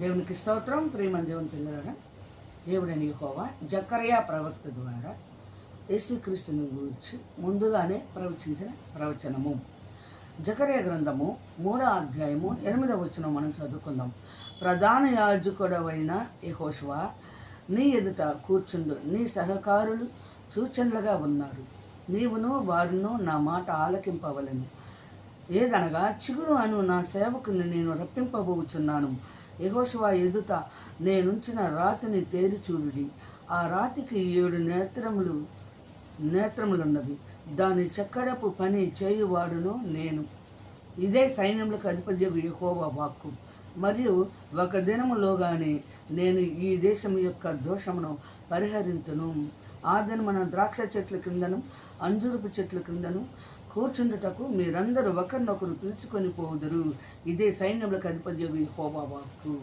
దేవునికి స్తోత్రం ప్రేమ దేవుని పిల్లరా దేవుడని యెహోవా జకర్యా ప్రవక్త ద్వారా యేసుక్రీస్తుని గురించి ముందుగానే ప్రవచించిన ప్రవచనము. జకర్య గ్రంథము మూడో అధ్యాయము ఎనిమిదవ వచనం మనం చదువుకుందాం. ప్రధాన యాజకుడవైన యెహోషువ నీ ఎదుట కూర్చుండు నీ సహకారులు సూచనలుగా ఉన్నారు. నీవును వారును నా మాట ఆలకింపవలను. ఏదనగా చిగురు అను నా సేవకుని నేను రప్పింపబోచున్నాను. యెహోషువ ఎదుట నేనుంచిన రాతిని తేరి చూడుడి. ఆ రాతికి ఏడు నేత్రములు నేత్రములున్నవి. దాని చక్కడపు పని చేయువాడును నేను. ఇదే సైన్యములకు అధిపతి యెహోవా వాక్కు. మరియు ఒక దినములోగానే నేను ఈ దేశం యొక్క దోషమును పరిహరించును ఆ దినమున ద్రాక్ష చెట్ల క్రిందను అంజురుపు చెట్ల క్రిందను కూర్చుండుటకు మీరందరూ ఒకరినొకరు పిలుచుకొని పోదురు. ఇదే సైన్యములకు అధిపతి యెహోవా వాక్కు.